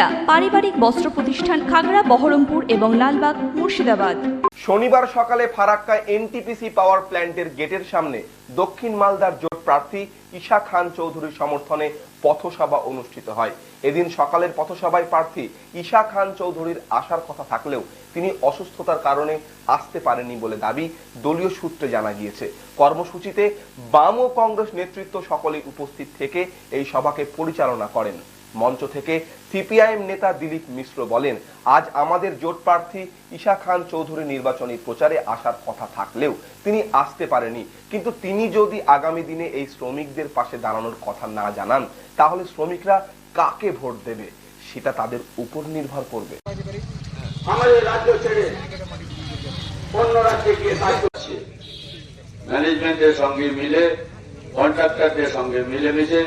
সুনিতা পারিবারিক বস্ত্র প্রতিষ্ঠান খাগড়া, বহরমপুর এবং লালবাগ, মুর্শিদাবাদ। শনিবার সকালে ফারাক্কায় এনটিপিসি পাওয়ার প্ল্যান্টের গেটের সামনে দক্ষিণ মালদার জোট প্রার্থী ঈশা খান চৌধুরীর সমর্থনে পথসভা অনুষ্ঠিত হয়। এদিন সকালের পথসভায় প্রার্থী ঈশা খান চৌধুরীর আসার কথা থাকলেও তিনি অসুস্থতার কারণে আসতে পারেননি বলে দাবি দলীয় সূত্রে জানা গিয়েছে। কর্মসূচিতে বাম ও কংগ্রেস নেতৃত্ব সকলেই উপস্থিত থেকে এই সভাকে পরিচালনা করেন। মঞ্চ থেকে সিপিআইএম নেতা দিলীপ মিশ্র বলেন, আজ আমাদের জোট প্রার্থী ঈশা খান চৌধুরী নির্বাচনী প্রচারে আসার কথা থাকলেও তিনি আসতে পারেনি। কিন্তু তিনি যদি আগামী দিনে এই শ্রমিকদের পাশে দাঁড়ানোর কথা না জানান, তাহলে শ্রমিকরা কাকে ভোট দেবে? সেটা তাদের উপর নির্ভর করবে। আমাদের রাজ্য ছেড়ে অন্য রাজ্যে গিয়ে কাজ করছে। ম্যানেজমেন্টের সঙ্গে মিলে, কন্ট্রাক্টরদের সঙ্গে মিলেমিশে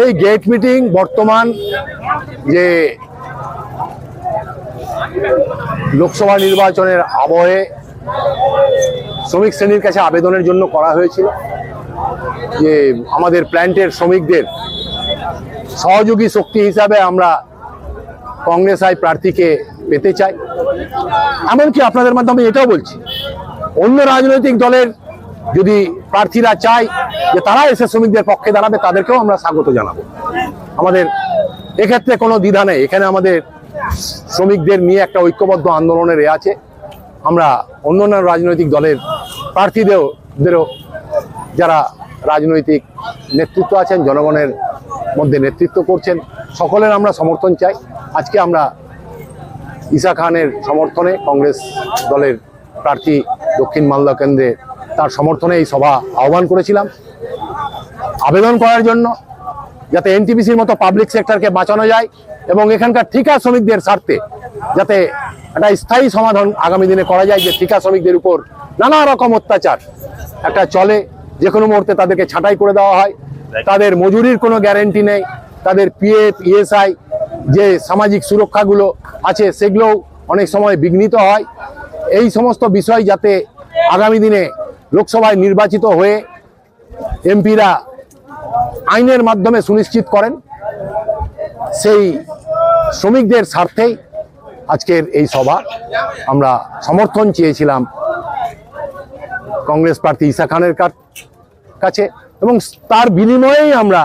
এই গেট মিটিং বর্তমান যে লোকসভা নির্বাচনের আবহে শ্রমিক শ্রেণির কাছে আবেদনের জন্য করা হয়েছিল যে আমাদের প্ল্যান্টের শ্রমিকদের সহযোগী শক্তি হিসাবে আমরা কংগ্রেস আই প্রার্থীকে পেতে চাই। এমনকি আপনাদের মাধ্যমে এটাও বলছি অন্য রাজনৈতিক দলের যদি প্রার্থীরা চায় যে তারা এসে শ্রমিকদের পক্ষে দাঁড়াবে, তাদেরকেও আমরা স্বাগত জানাব। আমাদের এক্ষেত্রে কোনো দ্বিধা নেই। এখানে আমাদের শ্রমিকদের নিয়ে একটা ঐক্যবদ্ধ আন্দোলনের এ আছে। আমরা অন্য অন্য রাজনৈতিক দলের প্রার্থীদেরও, দেরও যারা রাজনৈতিক নেতৃত্ব আছেন, জনগণের মধ্যে নেতৃত্ব করছেন, সকলের আমরা সমর্থন চাই। আজকে আমরা ঈশা খানের সমর্থনে কংগ্রেস দলের প্রার্থী দক্ষিণ মালদা কেন্দ্রে তার সমর্থনে এই সভা আহ্বান করেছিলাম। আবেদন করার জন্য যাতে এনটিপিসির মতো পাবলিক সেক্টরকে বাঁচানো যায় এবং এখানকার ঠিকা শ্রমিকদের স্বার্থে যাতে একটা স্থায়ী সমাধান আগামী দিনে করা যায় যে ঠিকা শ্রমিকদের উপর নানা রকম অত্যাচার একটা চলে, যে কোনো মুহূর্তে তাদেরকে ছাঁটাই করে দেওয়া হয়। তাদের মজুরির কোনো গ্যারেন্টি নেই। তাদের পিএফ ইএসআই যে সামাজিক সুরক্ষাগুলো আছে সেগুলোও অনেক সময় বিঘ্নিত হয়। এই সমস্ত বিষয় যাতে আগামী দিনে লোকসভায় নির্বাচিত হয়ে এমপিরা আইনের মাধ্যমে সুনিশ্চিত করেন সেই শ্রমিকদের স্বার্থেই আজকের এই সভা। আমরা সমর্থন চেয়েছিলাম কংগ্রেস প্রার্থী ঈশা খানের কাছে এবং তার বিনিময়েই আমরা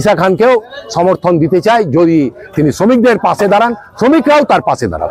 ঈশা খানকেও সমর্থন দিতে চাই যদি তিনি শ্রমিকদের পাশে দাঁড়ান শ্রমিকরাও তার পাশে দাঁড়ান।